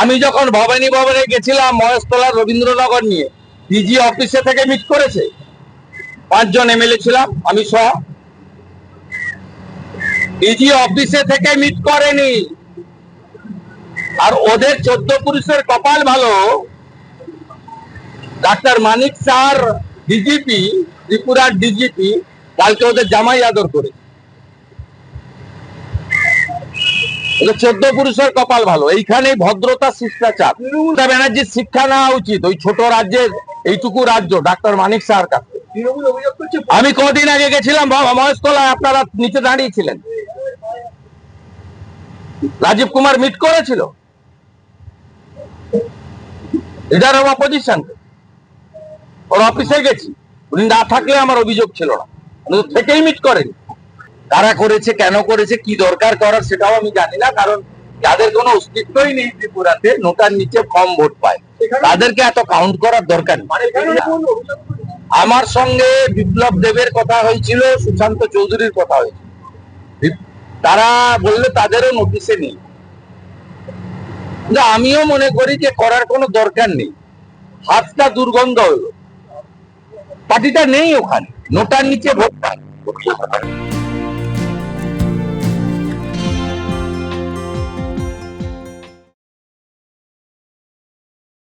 আমি যখন ভবানী ভবনে গেছিলাম মহেশতলা রবীন্দ্রনগর নিয়ে ডিজি অফিসে থেকে মিট করেছে। পাঁচজন এমএলএ ছিলাম, আমি সহ। ডিজি অফিসে থেকে মিট করেনি। আর ওদের চোদ্দ পুরুষের কপাল ভালো। ডাক্তার মানিক স্যার ডিজিপি ত্রিপুরার ডিজিপি কালকে ওদের জামাই আদর করে চোদ্দ পুরুষের কপাল ভালো। এইখানে ভদ্রতা শিষ্টাচার। মমতা ব্যানার্জির শিক্ষা নেওয়া উচিত। ওই ছোট রাজ্যের এইটুকু রাজ্য ডাক্তার মানিক স্যার কাছে। আমি কদিন আগে গেছিলাম বাবা মহেশতলায় আপনারা নিচে দাঁড়িয়েছিলেন। রাজীব কুমার মিট করেছিল। লিডার অফ অপোজিশন ওর অফিসে গেছি। উনি না থাকলে আমার অভিযোগ ছিল না। থেকেই মিট করেন। কারা করেছে কেন করেছে কি দরকার করার সেটাও আমি জানি না কারণ যাদের কোনো অস্তিত্বই নেই ত্রিপুরাতে নোটার নিচে কম ভোট পায়। তাদেরকে এত কাউন্ট করার দরকার? আমার সঙ্গে বিপ্লব দেবের কথা হয়েছিল সুশান্ত চৌধুরীর কথা হয়েছিল। তারা বললে তাদেরও নোটিশে নেই। কিন্তু আমিও মনে করি যে করার কোনো দরকার নেই। হাতটা দুর্গন্ধ হলো। পার্টিটা নেই ওখানে। নোটার নিচে ভোট পায়।